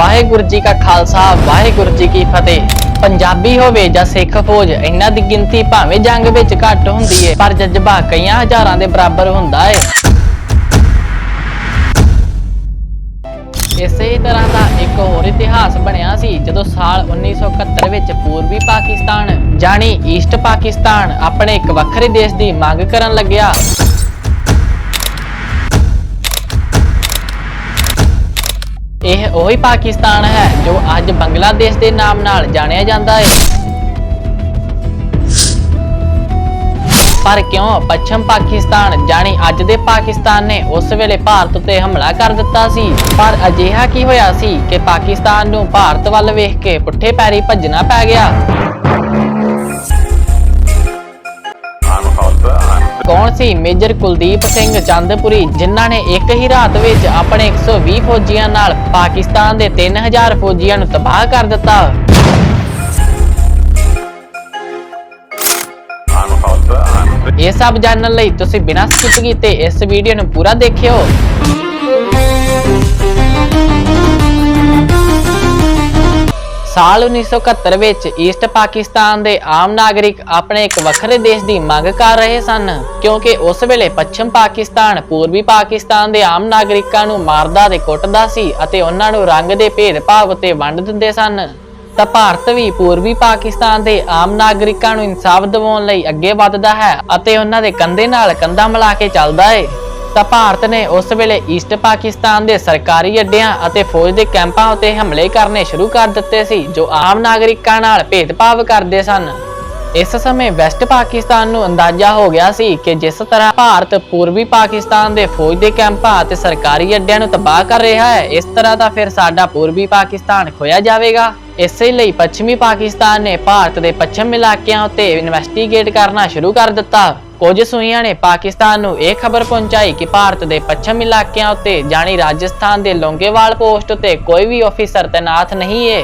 ਵਾਹਿਗੁਰੂ ਜੀ ਕਾ ਖਾਲਸਾ, ਵਾਹਿਗੁਰੂ ਜੀ ਕੀ ਫਤਿਹ। ਪੰਜਾਬੀ ਹੋਵੇ ਜਾਂ ਸਿੱਖ ਫੌਜ, ਇਹਨਾਂ ਦੀ ਗਿਣਤੀ ਭਾਵੇਂ ਜੰਗ ਵਿੱਚ ਘੱਟ ਹੁੰਦੀ ਏ, ਪਰ ਜਜ਼ਬਾ ਕਈਆਂ ਹਜ਼ਾਰਾਂ ਦੇ ਬਰਾਬਰ ਹੁੰਦਾ ਏ। ਇਸੇ ਤਰ੍ਹਾਂ ਦਾ ਇੱਕ ਹੋਰ ਇਤਿਹਾਸ ਬਣਿਆ ਸੀ, ਜਦੋਂ ਸਾਲ 1971 ਵਿੱਚ ਪੂਰਬੀ ਪਾਕਿਸਤਾਨ ਜਾਣੀ ਈਸਟ ਪਾਕਿਸਤਾਨ, ਆਪਣੇ ਇੱਕ ਵੱਖਰੇ ਦੇਸ਼ ਦੀ ਮੰਗ ਕਰਨ ਲੱਗਿਆ। ਇਹ ਉਹੀ ਪਾਕਿਸਤਾਨ ਹੈ ਜੋ ਅੱਜ ਬੰਗਲਾਦੇਸ਼ ਦੇ ਨਾਮ ਨਾਲ ਜਾਣਿਆ ਜਾਂਦਾ ਹੈ ਪਰ ਕਿਉਂ ਪੱਛਮ ਪਾਕਿਸਤਾਨ ਜਾਣੀ ਅੱਜ ਦੇ ਪਾਕਿਸਤਾਨ ਨੇ ਉਸ ਵੇਲੇ ਭਾਰਤ ਉੱਤੇ ਹਮਲਾ ਕਰ ਦਿੱਤਾ ਸੀ? ਪਰ ਅਜਿਹਾ ਕੀ ਹੋਇਆ ਸੀ ਕਿ ਪਾਕਿਸਤਾਨ ਨੂੰ ਭਾਰਤ ਵੱਲ ਵੇਖ ਕੇ ਪੁੱਠੇ ਪੈਰੀ ਭੱਜਣਾ ਪੈ ਗਿਆ? ਕੌਣ ਸੀ? ਮੇਜਰ ਕੁਲਦੀਪ ਸਿੰਘ ਚੰਦਪੁਰੀ, ਜਿਨ੍ਹਾਂ ਨੇ ਇੱਕ ਹੀ ਰਾਤ ਵਿੱਚ ਆਪਣੇ 120 ਫੌਜੀਆਂ ਨਾਲ ਪਾਕਿਸਤਾਨ ਦੇ 3000 ਫੌਜੀਆਂ ਨੂੰ ਤਬਾਹ ਕਰ ਦਿੱਤਾ। ਇਹ ਸਭ ਜਾਣਨ ਲਈ ਤੁਸੀਂ ਬਿਨਾਂ ਸਕਿਪ ਕੀਤੇ ਇਸ ਵੀਡੀਓ ਨੂੰ ਪੂਰਾ ਦੇਖਿਓ। ਸਾਲ 1971 ਵਿੱਚ ਈਸਟ ਪਾਕਿਸਤਾਨ ਦੇ ਆਮ ਨਾਗਰਿਕ ਆਪਣੇ ਇੱਕ ਵੱਖਰੇ ਦੇਸ਼ ਦੀ ਮੰਗ ਕਰ ਰਹੇ ਸਨ, ਕਿਉਂਕਿ ਉਸ ਵੇਲੇ ਪੱਛਮ ਪਾਕਿਸਤਾਨ, ਪੂਰਬੀ ਪਾਕਿਸਤਾਨ ਦੇ ਆਮ ਨਾਗਰਿਕਾਂ ਨੂੰ ਮਾਰਦਾ ਤੇ ਕੁੱਟਦਾ ਸੀ ਅਤੇ ਉਹਨਾਂ ਨੂੰ ਰੰਗ ਦੇ ਭੇਦਭਾਵ ਉੱਤੇ ਵੰਡ ਦਿੰਦੇ ਸਨ। ਤਾਂ ਭਾਰਤ ਵੀ ਪੂਰਬੀ ਪਾਕਿਸਤਾਨ ਦੇ ਆਮ ਨਾਗਰਿਕਾਂ ਨੂੰ ਇਨਸਾਫ ਦਿਵਾਉਣ ਲਈ ਅੱਗੇ ਵੱਧਦਾ ਹੈ ਅਤੇ ਉਹਨਾਂ ਦੇ ਕੰਧੇ ਨਾਲ ਕੰਧਾ ਮਿਲਾ ਕੇ ਚੱਲਦਾ ਹੈ ਤਾਂ ਭਾਰਤ ਨੇ ਉਸ ਵੇਲੇ ਈਸਟ ਪਾਕਿਸਤਾਨ ਦੇ ਸਰਕਾਰੀ ਅੱਡਿਆਂ ਅਤੇ ਫੌਜ ਦੇ ਕੈਂਪਾਂ ਉੱਤੇ ਹਮਲੇ ਕਰਨੇ ਸ਼ੁਰੂ ਕਰ ਦਿੱਤੇ ਸੀ, ਜੋ ਆਮ ਨਾਗਰਿਕਾਂ ਨਾਲ ਭੇਦਭਾਵ ਕਰਦੇ ਸਨ। ਇਸ ਸਮੇਂ ਵੈਸਟ ਪਾਕਿਸਤਾਨ ਨੂੰ ਅੰਦਾਜ਼ਾ ਹੋ ਗਿਆ ਸੀ ਕਿ ਜਿਸ ਤਰ੍ਹਾਂ ਭਾਰਤ ਪੂਰਬੀ ਪਾਕਿਸਤਾਨ ਦੇ ਫੌਜ ਦੇ ਕੈਂਪਾਂ ਅਤੇ ਸਰਕਾਰੀ ਅੱਡਿਆਂ ਨੂੰ ਤਬਾਹ ਕਰ ਰਿਹਾ ਹੈ, ਇਸ ਤਰ੍ਹਾਂ ਦਾ ਫਿਰ ਸਾਡਾ ਪੂਰਬੀ ਪਾਕਿਸਤਾਨ ਖੋਇਆ ਜਾਵੇਗਾ। ਇਸੇ ਲਈ ਪੱਛਮੀ ਪਾਕਿਸਤਾਨ ਨੇ ਭਾਰਤ ਦੇ ਪੱਛਮ ਇਲਾਕਿਆਂ ਉੱਤੇ ਇਨਵੈਸਟੀਗੇਟ ਕਰਨਾ ਸ਼ੁਰੂ ਕਰ ਦਿੱਤਾ। ਕੁਝ ਸੂਈਆਂ ਨੇ ਪਾਕਿਸਤਾਨ ਨੂੰ ਇਹ ਖਬਰ ਪਹੁੰਚਾਈ ਕਿ ਭਾਰਤ ਦੇ ਪੱਛਮ ਇਲਾਕਿਆਂ ਉੱਤੇ ਜਾਣੀ ਰਾਜਸਥਾਨ ਦੇ ਲੋਂਗੇਵਾਲ ਪੋਸਟ ਉੱਤੇ ਕੋਈ ਵੀ ਅਫੀਸਰ ਤੈਨਾਤ ਨਹੀਂ ਹੈ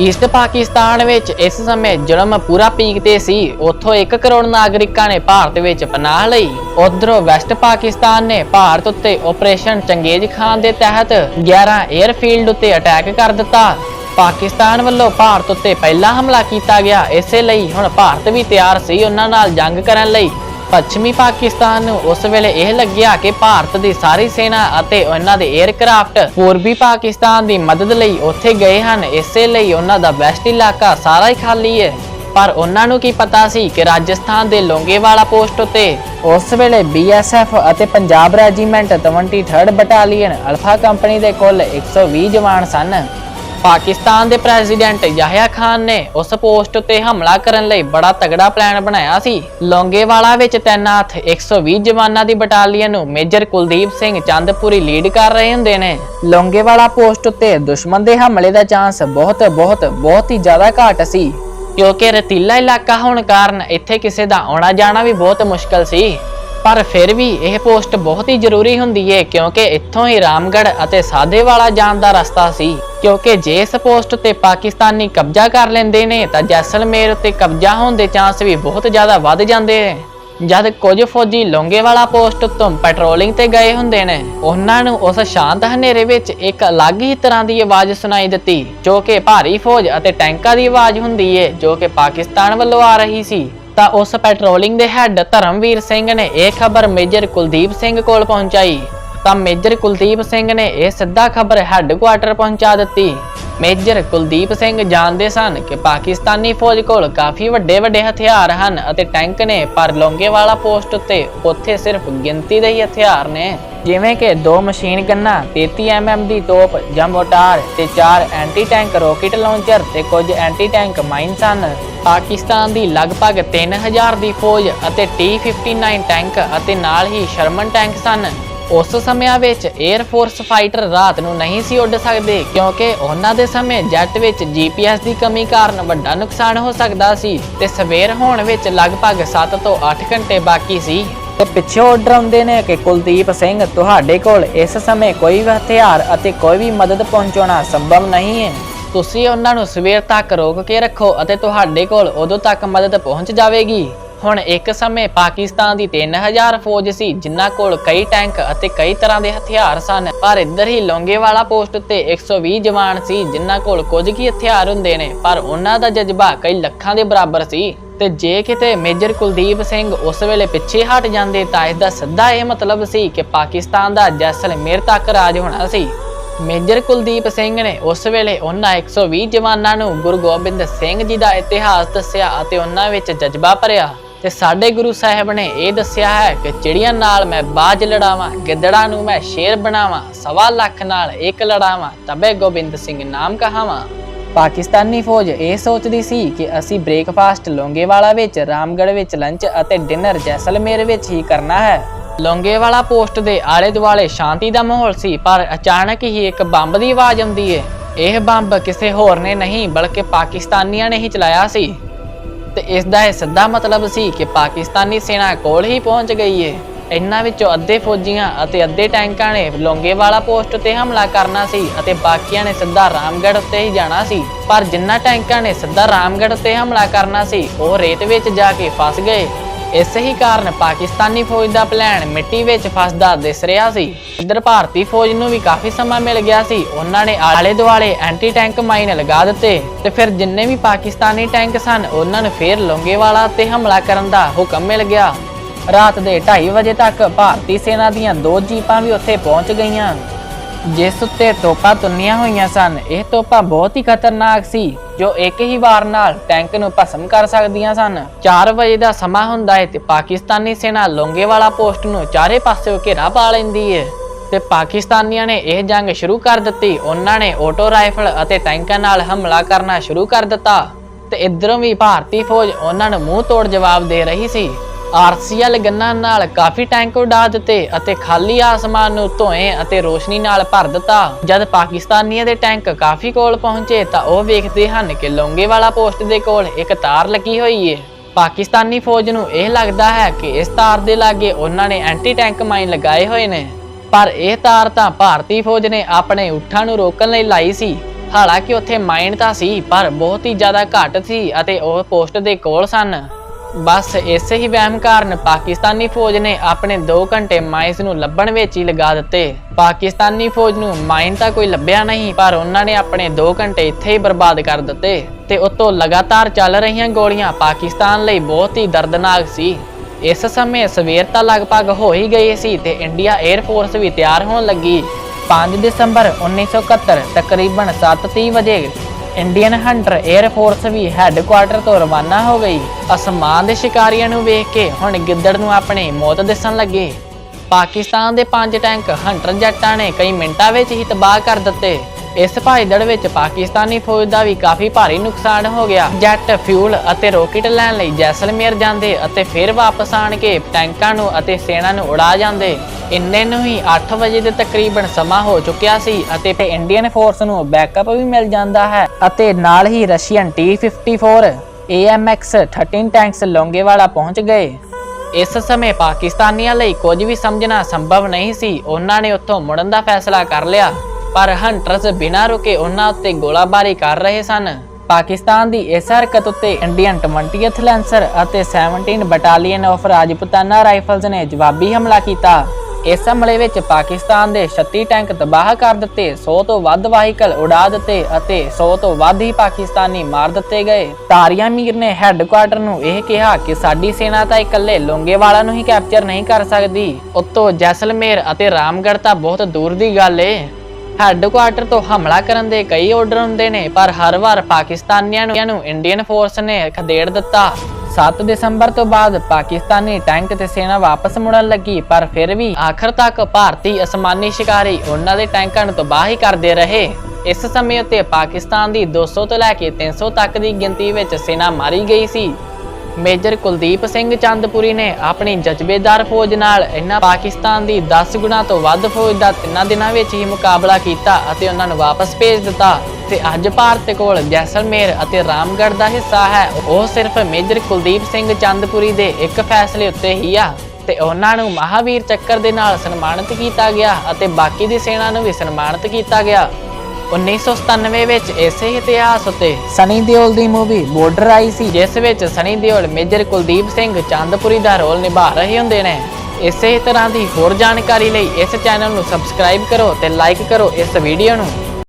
ਈਸਟ ਪਾਕਿਸਤਾਨ ਵਿੱਚ ਇਸ ਸਮੇਂ ਜ਼ੁਲਮ ਪੂਰਾ ਪੀਕ ਤੇ ਸੀ। ਉੱਥੋਂ 1 ਕਰੋੜ ਨਾਗਰਿਕਾਂ ਨੇ ਭਾਰਤ ਵਿੱਚ ਪਨਾਹ ਲਈ। ਉਧਰੋਂ ਵੈਸਟ ਪਾਕਿਸਤਾਨ ਨੇ ਭਾਰਤ ਉੱਤੇ ਆਪਰੇਸ਼ਨ ਚੰਗੇਜ਼ ਖਾਨ ਦੇ ਤਹਿਤ 11 에ਅਰਫੀਲਡ ਉੱਤੇ ਅਟੈਕ ਕਰ ਦਿੱਤਾ। ਪਾਕਿਸਤਾਨ ਵੱਲੋਂ ਭਾਰਤ ਉੱਤੇ ਪਹਿਲਾ ਹਮਲਾ ਕੀਤਾ ਗਿਆ। ਇਸੇ ਲਈ ਹੁਣ ਭਾਰਤ ਵੀ ਤਿਆਰ ਸੀ ਉਹਨਾਂ ਨਾਲ ਜੰਗ ਕਰਨ ਲਈ। ਪੱਛਮੀ ਪਾਕਿਸਤਾਨ ਨੂੰ ਉਸ ਵੇਲੇ ਇਹ ਲੱਗਿਆ ਕਿ ਭਾਰਤ ਦੀ ਸਾਰੀ ਸੈਨਾ ਅਤੇ ਉਹਨਾਂ ਦੇ 에ਅਰਕ੍ਰਾਫਟ ਪੂਰਬੀ ਪਾਕਿਸਤਾਨ ਦੀ ਮਦਦ ਲਈ ਉੱਥੇ ਗਏ ਹਨ। ਇਸੇ ਲਈ ਉਹਨਾਂ ਦਾ ਵੈਸਟ ਇਲਾਕਾ ਸਾਰਾ ਹੀ ਖਾਲੀ ਹੈ। ਪਰ ਉਹਨਾਂ ਨੂੰ ਕੀ ਪਤਾ ਸੀ ਕਿ ਰਾਜਸਥਾਨ ਦੇ ਲੋਂਗੇਵਾਲਾ ਪੋਸਟ ਉੱਤੇ ਉਸ ਵੇਲੇ ਬੀਐਸਐਫ ਅਤੇ Punjab regiment 23rd battalion alpha company ਦੇ ਕੁੱਲ 120 ਜਵਾਨ ਸਨ। ਪਾਕਿਸਤਾਨ ਦੇ ਪ੍ਰੈਜ਼ੀਡੈਂਟ ਯਾਹਿਆ ਖਾਨ ਨੇ ਉਸ ਪੋਸਟ ਉੱਤੇ ਹਮਲਾ ਕਰਨ ਲਈ ਬੜਾ ਤਗੜਾ ਪਲਾਨ ਬਣਾਇਆ ਸੀ। ਲੌਂਗੇਵਾਲਾ ਵਿੱਚ ਤੈਨਾਤ 120 ਜਵਾਨਾਂ ਦੀ ਬਟਾਲੀਅਨ ਨੂੰ ਮੇਜਰ ਕੁਲਦੀਪ ਸਿੰਘ ਚੰਦਪੁਰੀ ਲੀਡ ਕਰ ਰਹੇ ਹੁੰਦੇ ਨੇ। ਲੌਂਗੇਵਾਲਾ ਪੋਸਟ ਉੱਤੇ ਦੁਸ਼ਮਣ ਦੇ ਹਮਲੇ ਦਾ ਚਾਂਸ ਬਹੁਤ ਬਹੁਤ ਬਹੁਤ ਹੀ ਜ਼ਿਆਦਾ ਘਾਟ ਸੀ। ਕਿਉਂਕਿ ਰਤੀਲਾ ਇਲਾਕਾ ਹੋਣ ਕਾਰਨ ਇੱਥੇ ਕਿਸੇ ਦਾ ਆਉਣਾ ਜਾਣਾ ਵੀ ਬਹੁਤ ਮੁਸ਼ਕਲ ਸੀ। ਪਰ ਫਿਰ ਵੀ ਇਹ ਪੋਸਟ ਬਹੁਤ ਹੀ ਜ਼ਰੂਰੀ ਹੁੰਦੀ ਹੈ ਕਿਉਂਕਿ ਇੱਥੋਂ ਹੀ ਰਾਮਗੜ੍ਹ ਅਤੇ ਸਾਧੇਵਾਲਾ ਜਾਣ ਦਾ ਰਸਤਾ ਸੀ। ਕਿਉਂਕਿ ਜੇ ਇਸ ਪੋਸਟ ਤੇ ਪਾਕਿਸਤਾਨੀ ਕਬਜ਼ਾ ਕਰ ਲੈਂਦੇ ਨੇ ਤਾਂ ਜੈਸਲਮੇਰ ਉੱਤੇ ਕਬਜ਼ਾ ਹੋਣ ਦੇ ਚਾਂਸ ਵੀ ਬਹੁਤ ਜ਼ਿਆਦਾ ਵੱਧ ਜਾਂਦੇ ਨੇ। ਜਦ ਕੁਝ ਫੌਜੀ ਲੋਂਗੇਵਾਲਾ ਪੋਸਟ ਤੋਂ ਪੈਟਰੋਲਿੰਗ ਤੇ ਗਏ ਹੁੰਦੇ ਨੇ, ਉਹਨਾਂ ਨੂੰ ਉਸ ਸ਼ਾਂਤ ਹਨੇਰੇ ਵਿੱਚ ਇੱਕ ਅਲੱਗ ਹੀ ਤਰ੍ਹਾਂ ਦੀ ਆਵਾਜ਼ ਸੁਣਾਈ ਦਿੱਤੀ, ਜੋ ਕਿ ਭਾਰੀ ਫੌਜ ਅਤੇ ਟੈਂਕਾਂ ਦੀ ਆਵਾਜ਼ ਹੁੰਦੀ ਏ, ਜੋ ਕਿ ਪਾਕਿਸਤਾਨ ਵੱਲੋਂ ਆ ਰਹੀ ਸੀ। ਤਾਂ ਉਸ ਪੈਟਰੋਲਿੰਗ ਦੇ ਹੈੱਡ ਧਰਮਵੀਰ ਸਿੰਘ ਨੇ ਇਹ ਖਬਰ ਮੇਜਰ ਕੁਲਦੀਪ ਸਿੰਘ ਕੋਲ ਪਹੁੰਚਾਈ। ਤਾਂ ਮੇਜਰ ਕੁਲਦੀਪ ਸਿੰਘ ਨੇ ਇਹ ਸਿੱਧਾ ਖਬਰ ਹੈੱਡਕੁਆਟਰ ਪਹੁੰਚਾ ਦਿੱਤੀ। ਮੇਜਰ ਕੁਲਦੀਪ ਸਿੰਘ ਜਾਣਦੇ ਸਨ ਕਿ ਪਾਕਿਸਤਾਨੀ ਫੌਜ ਕੋਲ ਕਾਫੀ ਵੱਡੇ ਵੱਡੇ ਹਥਿਆਰ ਹਨ ਅਤੇ ਟੈਂਕ ਨੇ ਪਰ ਲੋਂਗੇਵਾਲਾ ਪੋਸਟ ਉੱਤੇ ਉੱਥੇ ਸਿਰਫ ਗਿਣਤੀ ਦੇ ਹੀ ਹਥਿਆਰ ਨੇ। ਜਿਵੇਂ ਕਿ ਦੋ ਮਸ਼ੀਨ ਗੰਨਾਂ 33 mm ਦੀ ਤੋਪ ਜਾਂ ਮੋਟਾਰ ਤੇ ਚਾਰ ਐਂਟੀ ਟੈਂਕ ਰੌਕਟ ਲਾਂਚਰ ਤੇ ਕੁਝ ਐਂਟੀ ਟੈਂਕ ਮਾਈਨ ਸਨ। ਪਾਕਿਸਤਾਨ ਦੀ ਲਗਭਗ 3000 ਦੀ ਫੌਜ ਅਤੇ T59 ਟੈਂਕ ਅਤੇ ਨਾਲ ਹੀ ਸ਼ਰਮਨ ਟੈਂਕ ਸਨ। ਉਸ ਸਮਿਆਂ ਵਿੱਚ 에ਅਰ ਫੋਰਸ ਫਾਈਟਰ ਰਾਤ ਨੂੰ ਨਹੀਂ ਸੀ ਉੱਡ ਸਕਦੇ, ਕਿਉਂਕਿ ਉਹਨਾਂ ਦੇ ਸਮੇਂ ਜੈਟ ਵਿੱਚ GPS ਦੀ ਕਮੀ ਕਾਰਨ ਵੱਡਾ ਨੁਕਸਾਨ ਹੋ ਸਕਦਾ ਸੀ ਤੇ ਸਵੇਰ ਹੋਣ ਵਿੱਚ ਲਗਭਗ 7 ਤੋਂ 8 ਘੰਟੇ ਬਾਕੀ ਸੀ। ਤੇ ਪਿੱਛੇ ਆਰਡਰ ਆਉਂਦੇ ਨੇ ਕਿ ਕੁਲਦੀਪ ਸਿੰਘ, ਤੁਹਾਡੇ ਕੋਲ ਇਸ ਸਮੇਂ ਕੋਈ ਵੀ ਹਥਿਆਰ ਅਤੇ ਕੋਈ ਵੀ ਮਦਦ ਪਹੁੰਚਾਉਣਾ ਸੰਭਵ ਨਹੀਂ ਹੈ। ਤੁਸੀਂ ਉਹਨਾਂ ਨੂੰ ਸਵੇਰ ਤੱਕ ਰੋਕ ਕੇ ਰੱਖੋ ਅਤੇ ਤੁਹਾਡੇ ਕੋਲ ਉਦੋਂ ਤੱਕ ਮਦਦ ਪਹੁੰਚ ਜਾਵੇਗੀ। ਹੁਣ ਇੱਕ ਸਮੇਂ ਪਾਕਿਸਤਾਨ ਦੀ 3000 ਫੌਜ ਸੀ, ਜਿਨ੍ਹਾਂ ਕੋਲ ਕਈ ਟੈਂਕ ਅਤੇ ਕਈ ਤਰ੍ਹਾਂ ਦੇ ਹਥਿਆਰ ਸਨ। ਪਰ ਇੱਧਰ ਹੀ ਲੋਂਗੇਵਾਲਾ ਪੋਸਟ ਤੇ 120 ਜਵਾਨ ਸੀ, ਜਿਨ੍ਹਾਂ ਕੋਲ ਕੁਝ ਕੀ ਹਥਿਆਰ ਹੁੰਦੇ ਨੇ, ਪਰ ਉਹਨਾਂ ਦਾ ਜਜ਼ਬਾ ਕਈ ਲੱਖਾਂ ਦੇ ਬਰਾਬਰ ਸੀ। ਤੇ ਜੇ ਕਿਤੇ ਮੇਜਰ ਕੁਲਦੀਪ ਸਿੰਘ ਉਸ ਵੇਲੇ ਪਿੱਛੇ ਹਟ ਜਾਂਦੇ ਤਾਂ ਇਸ ਦਾ ਸਿੱਧਾ ਇਹ ਮਤਲਬ ਸੀ ਕਿ ਪਾਕਿਸਤਾਨ ਦਾ ਜੈਸਲਮੇਰ ਤੱਕ ਰਾਜ ਹੋਣਾ ਸੀ। ਮੇਜਰ ਕੁਲਦੀਪ ਸਿੰਘ ਨੇ ਉਸ ਵੇਲੇ ਉਹਨਾਂ 120 ਜਵਾਨਾਂ ਨੂੰ ਗੁਰੂ ਗੋਬਿੰਦ ਸਿੰਘ ਜੀ ਦਾ ਇਤਿਹਾਸ ਦੱਸਿਆ ਅਤੇ ਉਹਨਾਂ ਵਿੱਚ ਜਜ਼ਬਾ ਭਰਿਆ। ਤੇ ਸਾਡੇ ਗੁਰੂ ਸਾਹਿਬ ਨੇ ਇਹ ਦੱਸਿਆ ਹੈ ਕਿ ਚਿੜੀਆਂ ਨਾਲ ਮੈਂ ਬਾਜ ਲੜਾਵਾਂ, ਗਿੱਦੜਾਂ ਨੂੰ ਮੈਂ ਸ਼ੇਰ ਬਣਾਵਾਂ, ਸਵਾ ਲੱਖ ਨਾਲ ਇੱਕ ਲੜਾਵਾਂ, ਤਬੇ ਗੋਬਿੰਦ ਸਿੰਘ ਨਾਮ ਕਹਾਵਾਂ। ਪਾਕਿਸਤਾਨੀ ਫੌਜ ਇਹ ਸੋਚਦੀ ਸੀ ਕਿ ਅਸੀਂ ਬ੍ਰੇਕਫਾਸਟ ਲੋਂਗੇਵਾਲਾ ਵਿੱਚ, ਰਾਮਗੜ੍ਹ ਵਿੱਚ ਲੰਚ ਅਤੇ ਡਿਨਰ ਜੈਸਲਮੇਰ ਵਿੱਚ ਹੀ ਕਰਨਾ ਹੈ। ਲੋਂਗੇਵਾਲਾ ਪੋਸਟ ਦੇ ਆਲੇ ਦੁਆਲੇ ਸ਼ਾਂਤੀ ਦਾ ਮਾਹੌਲ ਸੀ, ਪਰ ਅਚਾਨਕ ਹੀ ਇੱਕ ਬੰਬ ਦੀ ਆਵਾਜ਼ ਆਉਂਦੀ ਹੈ ਇਹ ਬੰਬ ਕਿਸੇ ਹੋਰ ਨੇ ਨਹੀਂ, ਬਲਕਿ ਪਾਕਿਸਤਾਨੀਆਂ ਨੇ ਹੀ ਚਲਾਇਆ ਸੀ। ਤੇ ਇਸ ਦਾ ਇਹ ਸਿੱਧਾ ਮਤਲਬ ਸੀ ਕਿ ਪਾਕਿਸਤਾਨੀ ਸੈਨਾ ਕੋਲ ਹੀ ਪਹੁੰਚ ਗਈ ਏ। ਇਹਨਾਂ ਵਿੱਚੋਂ ਅੱਧੇ ਫੌਜੀਆਂ ਅਤੇ ਅੱਧੇ ਟੈਂਕਾਂ ਨੇ ਲੋਂਗੇਵਾਲਾ ਪੋਸਟ ਤੇ ਹਮਲਾ ਕਰਨਾ ਸੀ ਅਤੇ ਬਾਕੀਆਂ ਨੇ ਸਿੱਧਾ ਰਾਮਗੜ੍ਹ ਉੱਤੇ ਹੀ ਜਾਣਾ ਸੀ। ਪਰ ਜਿਨ੍ਹਾਂ ਟੈਂਕਾਂ ਨੇ ਸਿੱਧਾ ਰਾਮਗੜ੍ਹ ਉੱਤੇ ਹਮਲਾ ਕਰਨਾ ਸੀ, ਉਹ ਰੇਤ ਵਿੱਚ ਜਾ ਕੇ ਫਸ ਗਏ। ਇਸੇ ਹੀ ਕਾਰਨ ਪਾਕਿਸਤਾਨੀ ਫੌਜ ਦਾ ਪਲਾਨ ਮਿੱਟੀ ਵਿੱਚ ਫਸਦਾ ਦਿਸ ਰਿਹਾ ਸੀ। ਇੱਧਰ ਭਾਰਤੀ ਫੌਜ ਨੂੰ ਵੀ ਕਾਫੀ ਸਮਾਂ ਮਿਲ ਗਿਆ ਸੀ। ਉਹਨਾਂ ਨੇ ਆਲੇ ਦੁਆਲੇ ਐਂਟੀ ਟੈਂਕ ਮਾਈਨ ਲਗਾ ਦਿੱਤੇ ਤੇ ਫਿਰ ਜਿੰਨੇ ਵੀ ਪਾਕਿਸਤਾਨੀ ਟੈਂਕ ਸਨ, ਉਹਨਾਂ ਨੂੰ ਫੇਰ ਲੋਂਗੇਵਾਲਾ ਤੇ ਹਮਲਾ ਕਰਨ ਦਾ ਹੁਕਮ ਮਿਲ ਗਿਆ। ਰਾਤ ਦੇ 2:30 ਵਜੇ ਤੱਕ ਭਾਰਤੀ ਸੈਨਾ ਦੀਆਂ ਦੋ ਜੀਪਾਂ ਵੀ ਉੱਥੇ ਪਹੁੰਚ ਗਈਆਂ। ਜਿਸ ਉੱਤੇ ਤੋਪਾਂ ਤੁੰਨੀਆਂ ਹੋਈਆਂ ਸਨ, ਇਹ ਤੋਪਾਂ ਬਹੁਤ ਹੀ ਖਤਰਨਾਕ ਸੀ, ਜੋ ਇੱਕ ਹੀ ਵਾਰ ਨਾਲ ਟੈਂਕ ਨੂੰ ਭਸਮ ਕਰ ਸਕਦੀਆਂ ਸਨ। 4 ਵਜੇ ਦਾ ਸਮਾਂ ਹੁੰਦਾ ਹੈ ਤੇ ਪਾਕਿਸਤਾਨੀ ਸੈਨਾ ਲੋਂਗੇਵਾਲਾ ਪੋਸਟ ਨੂੰ ਚਾਰੇ ਪਾਸਿਓਂ ਘੇਰਾ ਪਾ ਲੈਂਦੀ ਹੈ ਤੇ ਪਾਕਿਸਤਾਨੀਆਂ ਨੇ ਇਹ ਜੰਗ ਸ਼ੁਰੂ ਕਰ ਦਿੱਤੀ। ਉਹਨਾਂ ਨੇ ਆਟੋ ਰਾਈਫਲ ਅਤੇ ਟੈਂਕਾਂ ਨਾਲ ਹਮਲਾ ਕਰਨਾ ਸ਼ੁਰੂ ਕਰ ਦਿੱਤਾ। ਤੇ ਇਧਰੋਂ ਵੀ ਭਾਰਤੀ ਫੌਜ ਉਹਨਾਂ ਨੂੰ ਮੂੰਹ ਤੋੜ ਜਵਾਬ ਦੇ ਰਹੀ ਸੀ। ਆਰਸੀਐਲ ਗੰਨਾਂ ਨਾਲ ਕਾਫੀ ਟੈਂਕ ਉਡਾ ਦਿੱਤੇ ਅਤੇ ਖਾਲੀ ਆਸਮਾਨ ਨੂੰ ਧੋਏ ਅਤੇ ਰੋਸ਼ਨੀ ਨਾਲ ਭਰ ਦਿੱਤਾ। ਜਦ ਪਾਕਿਸਤਾਨੀਆਂ ਦੇ ਟੈਂਕ ਕਾਫੀ ਕੋਲ ਪਹੁੰਚੇ ਤਾਂ ਉਹ ਵੇਖਦੇ ਹਨ ਕਿ ਲੋਂਗੇਵਾਲਾ ਪੋਸਟ ਦੇ ਕੋਲ ਇੱਕ ਤਾਰ ਲੱਗੀ ਹੋਈ ਹੈ ਪਾਕਿਸਤਾਨੀ ਫੌਜ ਨੂੰ ਇਹ ਲੱਗਦਾ ਹੈ ਕਿ ਇਸ ਤਾਰ ਦੇ ਲਾਗੇ ਉਹਨਾਂ ਨੇ ਐਂਟੀ ਟੈਂਕ ਮਾਈਨ ਲਗਾਏ ਹੋਏ ਨੇ। ਪਰ ਇਹ ਤਾਰ ਤਾਂ ਭਾਰਤੀ ਫੌਜ ਨੇ ਆਪਣੇ ਉੱਠਾਂ ਨੂੰ ਰੋਕਣ ਲਈ ਲਾਈ ਸੀ। ਹਾਲਾਂਕਿ ਉੱਥੇ ਮਾਈਨ ਤਾਂ ਸੀ, ਪਰ ਬਹੁਤ ਹੀ ਜ਼ਿਆਦਾ ਘੱਟ ਸੀ ਅਤੇ ਉਹ ਪੋਸਟ ਦੇ ਕੋਲ ਸਨ। ਬਸ ਇਸੇ ਹੀ ਵਹਿਮ ਕਾਰਨ ਪਾਕਿਸਤਾਨੀ ਫੌਜ ਨੇ ਆਪਣੇ 2 ਘੰਟੇ ਮਾਈਨਸ ਨੂੰ ਲੱਭਣ ਵਿੱਚ ਹੀ ਲਗਾ ਦਿੱਤੇ। ਪਾਕਿਸਤਾਨੀ ਫੌਜ ਨੂੰ ਮਾਈਨ ਤਾਂ ਕੋਈ ਲੱਭਿਆ ਨਹੀਂ, ਪਰ ਉਹਨਾਂ ਨੇ ਆਪਣੇ 2 ਘੰਟੇ ਇੱਥੇ ਹੀ ਬਰਬਾਦ ਕਰ ਦਿੱਤੇ ਤੇ ਉਤੋਂ ਲਗਾਤਾਰ ਚੱਲ ਰਹੀਆਂ ਗੋਲੀਆਂ ਪਾਕਿਸਤਾਨ ਲਈ ਬਹੁਤ ਹੀ ਦਰਦਨਾਕ ਸੀ। ਇਸ ਸਮੇਂ ਸਵੇਰ ਤਾਂ ਲਗਭਗ ਹੋ ਹੀ ਗਈ ਸੀ ਤੇ ਇੰਡੀਆ 에ਅਰ ਫੋਰਸ ਵੀ ਤਿਆਰ ਹੋਣ ਲੱਗੀ। 5 ਦਸੰਬਰ 1971 ਤਕਰੀਬਨ 7:30 ਵਜੇ ਇੰਡੀਅਨ ਹੰਟਰ 에ਅਰ ਫੋਰਸ ਵੀ ਹੈੱਡਕੁਆਰਟਰ ਤੋਂ ਰਵਾਨਾ ਹੋ ਗਈ। ਅਸਮਾਨ ਦੇ ਸ਼ਿਕਾਰੀਆਂ ਨੂੰ ਵੇਖ ਕੇ ਹੁਣ ਗਿੱਦੜ ਨੂੰ ਆਪਣੀ ਮੌਤ ਦਿਸਣ ਲੱਗੇ। ਪਾਕਿਸਤਾਨ ਦੇ ਪੰਜ ਟੈਂਕ ਹੰਟਰ ਜੱਟਾਂ ਨੇ ਕਈ ਮਿੰਟਾਂ ਵਿੱਚ ਹੀ ਤਬਾਹ ਕਰ ਦਿੱਤੇ। ਇਸ ਭਾਈਦੜ ਵਿੱਚ ਪਾਕਿਸਤਾਨੀ ਫੌਜ ਦਾ ਵੀ ਕਾਫੀ ਭਾਰੀ ਨੁਕਸਾਨ ਹੋ ਗਿਆ। ਜੱਟ, ਫਿਊਲ ਅਤੇ ਰੋਕਟ ਲੈਣ ਲਈ ਜੈਸਲਮੇਰ ਜਾਂਦੇ ਅਤੇ ਫਿਰ ਵਾਪਸ ਆਣ ਕੇ ਟੈਂਕਾਂ ਨੂੰ ਅਤੇ ਸੈਨਾ ਨੂੰ ਉਡਾ ਜਾਂਦੇ। ਇੰਨੇ ਨੂੰ ਹੀ 8 ਵਜੇ ਦੇ ਤਕਰੀਬਨ ਸਮਾਂ ਹੋ ਚੁੱਕਿਆ ਸੀ ਅਤੇ ਤੇ ਇੰਡੀਅਨ ਫੋਰਸ ਨੂੰ ਬੈਕਅਪ ਵੀ ਮਿਲ ਜਾਂਦਾ ਹੈ ਅਤੇ ਨਾਲ ਹੀ Russian T54 AMX 13 tanks Longewala ਪਹੁੰਚ ਗਏ। ਇਸ ਸਮੇਂ ਪਾਕਿਸਤਾਨੀਆਂ ਲਈ ਕੁਝ ਵੀ ਸਮਝਣਾ ਸੰਭਵ ਨਹੀਂ ਸੀ। ਉਹਨਾਂ ਨੇ ਉੱਥੋਂ ਮੁੜਨ ਦਾ ਫੈਸਲਾ ਕਰ ਲਿਆ। ਪਰ ਹੰਟਰਸ ਬਿਨਾਂ ਰੁਕੇ ਉਹਨਾਂ ਉੱਤੇ ਗੋਲਾਬਾਰੀ ਕਰ ਰਹੇ ਸਨ। ਪਾਕਿਸਤਾਨ ਦੀ ਇਸ ਹਰਕਤ ਉੱਤੇ ਇੰਡੀਅਨ 20th ਲੈਂਸਰ ਅਤੇ 17 ਬਟਾਲੀਅਨ ਆਫ ਰਾਜਪੂਤਾਨਾ ਰਾਈਫਲਸ ਨੇ ਜਵਾਬੀ ਹਮਲਾ ਕੀਤਾ। ਇਸ ਹਮਲੇ ਵਿੱਚ ਪਾਕਿਸਤਾਨ ਦੇ 36 ਟੈਂਕ ਤਬਾਹ ਕਰ ਦਿੱਤੇ 100 ਤੋਂ ਵੱਧ ਵਾਹੀਕਲ ਉਡਾ ਦਿੱਤੇ ਅਤੇ 100 ਤੋਂ ਵੱਧ ਹੀ ਪਾਕਿਸਤਾਨੀ ਮਾਰ ਦਿੱਤੇ ਗਏ। ਤਾਰੀਆ ਮੀਰ ਨੇ ਹੈੱਡਕੁਆਰਟਰ ਨੂੰ ਇਹ ਕਿਹਾ ਕਿ ਸਾਡੀ ਸੈਨਾ ਤਾਂ ਇਕੱਲੇ ਲੋਂਗੇਵਾਲਾ ਨੂੰ ਹੀ ਕੈਪਚਰ ਨਹੀਂ ਕਰ ਸਕਦੀ। ਉੱਤੋਂ ਜੈਸਲਮੇਰ ਅਤੇ ਰਾਮਗੜ੍ਹ ਤਾਂ ਬਹੁਤ ਦੂਰ ਦੀ ਗੱਲ ਏ। ਹੈੱਡਕੁਆਰਟਰ ਤੋਂ ਹਮਲਾ ਕਰਨ ਦੇ ਕਈ ਆਰਡਰ ਹੁੰਦੇ ਨੇ, ਪਰ ਹਰ ਵਾਰ ਪਾਕਿਸਤਾਨੀਆਂ ਨੂੰ ਇੰਡੀਅਨ ਫੋਰਸ ਨੇ ਖਦੇੜ ਦਿੱਤਾ। 7 ਦਸੰਬਰ ਤੋਂ ਬਾਅਦ ਪਾਕਿਸਤਾਨੀ ਟੈਂਕ ਤੇ ਸੈਨਾ ਵਾਪਸ ਮੁੜਨ ਲੱਗੀ, ਪਰ ਫਿਰ ਵੀ ਆਖਰ ਤੱਕ ਭਾਰਤੀ ਅਸਮਾਨੀ ਸ਼ਿਕਾਰੀ ਉਹਨਾਂ ਦੇ ਟੈਂਕਾਂ ਨੂੰ ਤਬਾਹ ਹੀ ਕਰਦੇ ਰਹੇ। ਇਸ ਸਮੇਂ ਉੱਤੇ ਪਾਕਿਸਤਾਨ ਦੀ 200 ਤੋਂ ਲੈ ਕੇ 300 ਤੱਕ ਦੀ ਗਿਣਤੀ ਵਿੱਚ ਸੈਨਾ ਮਾਰੀ ਗਈ ਸੀ। ਮੇਜਰ ਕੁਲਦੀਪ ਸਿੰਘ ਚੰਦਪੁਰੀ ਨੇ ਆਪਣੀ ਜਜ਼ਬੇਦਾਰ ਫੌਜ ਨਾਲ ਇਹਨਾਂ ਪਾਕਿਸਤਾਨ ਦੀ 10 ਗੁਣਾ ਤੋਂ ਵੱਧ ਫੌਜ ਦਾ ਤਿੰਨਾਂ ਦਿਨਾਂ ਵਿੱਚ ਹੀ ਮੁਕਾਬਲਾ ਕੀਤਾ ਅਤੇ ਉਹਨਾਂ ਨੂੰ ਵਾਪਸ ਭੇਜ ਦਿੱਤਾ। ਤੇ ਅੱਜ ਭਾਰਤ ਕੋਲ ਜੈਸਲਮੇਰ ਅਤੇ ਰਾਮਗੜ੍ਹ ਦਾ ਹਿੱਸਾ ਹੈ। ਉਹ ਸਿਰਫ ਮੇਜਰ ਕੁਲਦੀਪ ਸਿੰਘ ਚੰਦਪੁਰੀ ਦੇ ਇੱਕ ਫੈਸਲੇ ਉੱਤੇ ਹੀ ਆ। ਤੇ ਉਹਨਾਂ ਨੂੰ ਮਹਾਵੀਰ ਚੱਕਰ ਦੇ ਨਾਲ ਸਨਮਾਨਿਤ ਕੀਤਾ ਗਿਆ ਅਤੇ ਬਾਕੀ ਦੀ ਸੈਨਾ ਨੂੰ ਵੀ ਸਨਮਾਨਿਤ ਕੀਤਾ ਗਿਆ। 1997 ਵਿੱਚ ਇਸੇ ਇਤਿਹਾਸ ਉੱਤੇ ਸਨੀ ਦਿਓਲ ਦੀ ਮੂਵੀ ਬਾਰਡਰ ਆਈ ਸੀ, ਜਿਸ ਵਿੱਚ ਸਨੀ ਦਿਓਲ, ਮੇਜਰ ਕੁਲਦੀਪ ਸਿੰਘ, ਚੰਦਪੁਰੀ ਦਾ ਰੋਲ ਨਿਭਾ ਰਹੇ ਹੁੰਦੇ ਨੇ। ਇਸੇ ਤਰ੍ਹਾਂ ਦੀ ਹੋਰ ਜਾਣਕਾਰੀ ਲਈ ਇਸ ਚੈਨਲ ਨੂੰ ਸਬਸਕ੍ਰਾਈਬ ਕਰੋ ਤੇ ਲਾਈਕ ਕਰੋ ਇਸ ਵੀਡੀਓ ਨੂੰ।